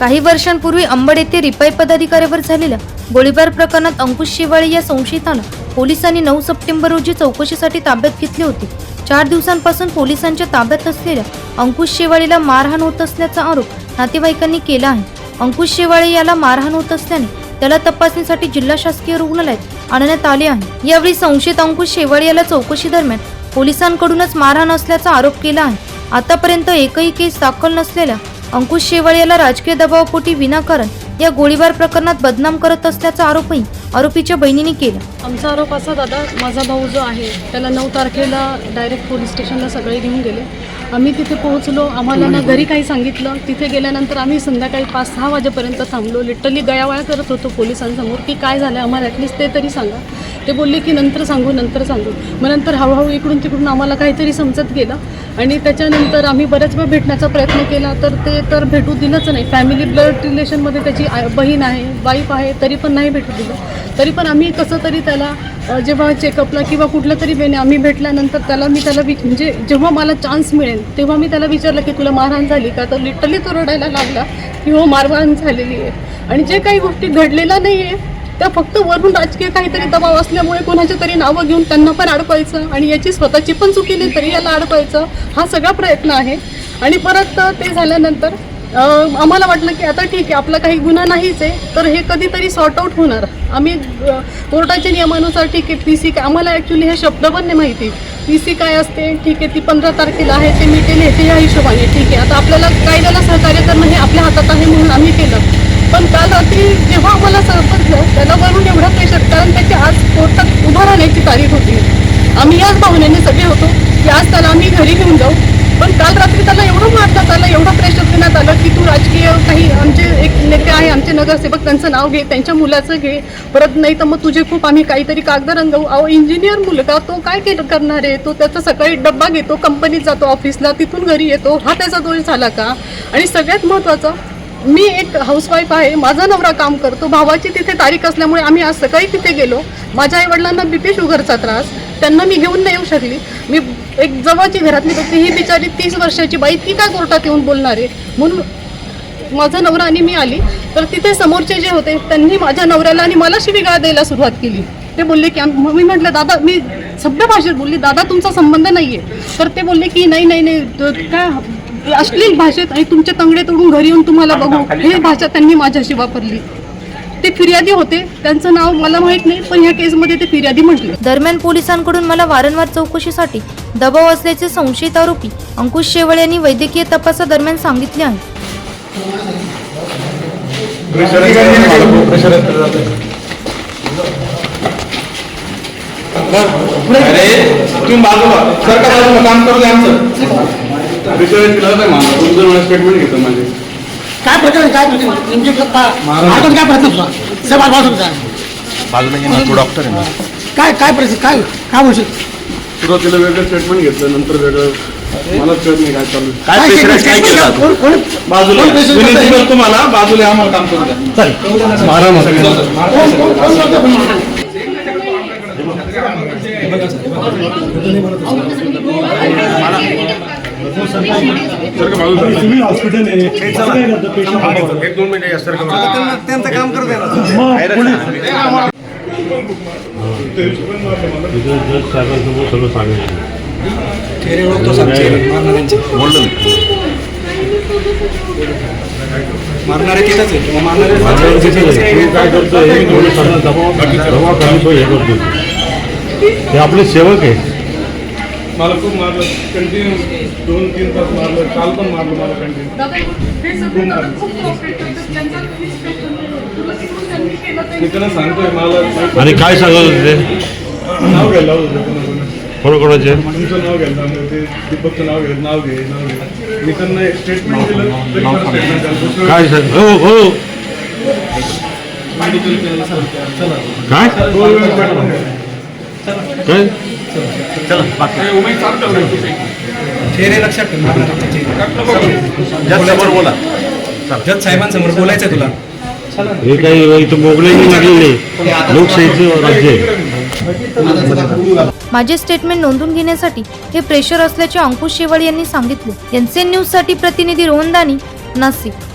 काही वर्षांपूर्वी अंबड येथे रिपाई पदाधिकाऱ्यावर झालेल्या गोळीबार प्रकरणात अंकुश शिवाळे या संशयितानं पोलिसांनी नऊ सप्टेंबर रोजी चौकशीसाठी ताब्यात घेतले होते. चार दिवसांपासून पोलिसांच्या ताब्यात असलेल्या अंकुश शेवाळेला मारहाण होत असल्याचा आरोप नातेवाईकांनी केला आहे. अंकुश शेवाळे याला मारहाण होत असल्याने त्याला तपासणीसाठी जिल्हा शासकीय रुग्णालयात आणण्यात आले आहे. यावेळी संशयित अंकुश शेवाळे याला चौकशी दरम्यान पोलिसांकडूनच मारहाण असल्याचा आरोप केला आहे. आतापर्यंत एकही केस दाखल नसलेल्या अंकुश शेवाळे याला राजकीय दबावापोटी विनाकारण या गोळीबार प्रकरणात बदनाम करत असल्याचा आरोपही आरोपीच्या बहिणीने केला. आमचा आरोप असा दादा माझा भाऊ जो आहे त्याला नऊ तारखेला डायरेक्ट पोलीस स्टेशनला सगळे घेऊन गेले. आम्ही तिथे पोहोचलो आम्हाला ना घरी काही सांगितलं. तिथे गेल्यानंतर आम्ही संध्याकाळी पाच सहा वाजेपर्यंत थांबलो. लिटरली गयावया करत होतो पोलिसांसमोर की काय झालं आम्हाला ॲटलिस्ट ते तरी सांगा. ते बोलले की नंतर सांगू नंतर सांगू. मग नंतर हळूहळू इकडून तिकडून आम्हाला काहीतरी समजत गेलं. आणि त्याच्यानंतर आम्ही बऱ्याच वेळ भेटण्याचा प्रयत्न केला तर ते तर भेटू दिलंच नाही. फॅमिली ब्लड रिलेशनमध्ये त्याची बहीण आहे वाईफ आहे तरी पण नाही भेटू दिलं. तरी पण आम्ही कसं तरी त्याला जेव्हा चेकअपला किंवा कुठल्या तरी वेने आम्ही भेटल्यानंतर त्याला मी त्याला विच म्हणजे जेव्हा मला चान्स मिळेल तेव्हा मी त्याला विचारलं की तुला मारहाण झाली का? तर लिटरली तो रडायला लागला की हो मारहाण झालेली आहे. आणि जे काही गोष्टी घडलेल्या नाही आहे त्या फक्त वरून राजकीय काहीतरी दबाव असल्यामुळे कोणाच्या तरी नावं घेऊन त्यांना पण अडकवायचं आणि याची स्वतःची पण चुकी नाही तरी याला अडकवायचं हा सगळा प्रयत्न आहे. आणि परत ते झाल्यानंतर आम्हाला वाटलं की आता ठीक आहे आपला काही गुन्हा नाहीच आहे तर हे कधीतरी सॉर्ट आऊट होणार. आम्ही कोर्टाच्या नियमानुसार ठीक आहे पी सी काय आम्हाला ॲक्च्युली हे शब्द पण नाही माहिती. पी सी काय असते ठीक आहे ती पंधरा तारखेला आहे ते मिटेल हे ते या हिशोबाने ठीक आहे. आता आपल्याला कायद्याला सहकार्य करणं हे आपल्या हातात आहे म्हणून आम्ही केलं. पण काल रात्री जेव्हा आम्हाला समजलं त्याला वरून एवढं प्रेशर कारण त्याची आज कोर्टात उभं राहण्याची तारीख होती. आम्ही याच भावनेने सगळे होतो की आज त्याला आम्ही घरी घेऊन जाऊ. पण काल रात्री त्याला एवढं मारण्यात आलं एवढं प्रेशर देण्यात आलं की तू राजकीय काही आमचे एक नेते आहे आमचे नगरसेवक त्यांचं नाव घे त्यांच्या मुलाचं घे. परत नाही तर मग तुझे खूप आम्ही काहीतरी कागद रंगवू. अहो इंजिनियर मुलगा तो काय केलं करणार आहे? तो त्याचा सकाळी डब्बा घेतो कंपनीत जातो ऑफिसला तिथून घरी येतो. हा त्याचा दोष झाला का? आणि सगळ्यात महत्त्वाचं मी एक हाऊसवाईफ आहे माझा नवरा काम करतो भावाची तिथे तारीख असल्यामुळे आम्ही आज सकाळी तिथे गेलो. माझ्या आईवडिलांना बी पी शुगरचा त्रास त्यांना मी घेऊन नाही येऊ शकली. मी एक जवळची घरातली व्यक्ती ही बिचारी तीस वर्षाची बाई ती काय कोर्टात येऊन बोलणार आहे? म्हणून माझा नवरा आणि मी आली. तर तिथे समोरचे जे होते त्यांनी माझ्या नवऱ्याला आणि मला शिवीगाळ द्यायला सुरुवात केली. ते बोलले की मी म्हटलं दादा मी सभ्य भाषेत बोलली दादा तुमचा संबंध नाही आहे तर ते बोलले की नाही नाही नाही काय अश्लील भाषेत आणि तुमचे तंगडे तोडून घरी येऊन तुम्हाला बघू. हे भाषा त्यांनी माझ्याशी वापरली. ते फिर्यादी होते त्यांचं नाव मला माहीत नाही पण ह्या केसमध्ये ते फिर्यादी म्हटले दरम्यान पोलिसांकडून मला वारंवार चौकशीसाठी दबाव असल्याचे संशयित आरोपी अंकुश शेवळे यांनी वैद्यकीय तपासादरम्यान सांगितले आहे अरे तुम्ही बाजूला सरकार बाजूला काम करू द्या आमचं स्टेटमेंट घेतो माझे काय प्रकरण काय प्रकरण नेमके आता काय प्रश्न तुझा बाजूला तू डॉक्टर आहे ना. काय काय परिस्थिती काय काय म्हणशील? सुरुवातीला वेगळं स्टेटमेंट घेतलं नंतर वेगळं. मला कळत नाही काय चालू आहे. काय केलं? कोण कोण? बाजूला कोण pressure विनंती करतंय? करतो मला बाजूला आम्हाला काम करू द्या. सगळ्यांना. एक दोन मिनिटं या बोललो मारणारे तिथंच आहे. किंवा मारणारे हे आपले सेवक आहे. मला खूप मारलं. कंटिन्यू दोन तीन तास मारलं. काल पण मारलं मला कंटिन्यू मी त्यांना सांगतोय मला आणि काय सांगत होते ते? नाव घ्यायला लावत होते कोणाकोणा. कोणाकोणाचे तुमचं नाव घ्यायला सांगत होते. दीपकचं नाव घे नाव घे नाव घे. मी त्यांना एक स्टेटमेंट दिलं काय सांग? हो हो. काय दोन वेळेस पाठवून द्या. काय? हे? चेहरे लक्षात बोला. जज साहेबांसमोर बोलायचं तुला. हे काही इथं मोगले लागलेले लोकशाहीचं राज्य आहे. माझे स्टेटमेंट नोंदवून घेण्यासाठी हे प्रेशर असल्याचे अंकुश शेवाळे यांनी सांगितले. एनसीएन न्यूजसाठी प्रतिनिधी रोहन दानी नाशिक.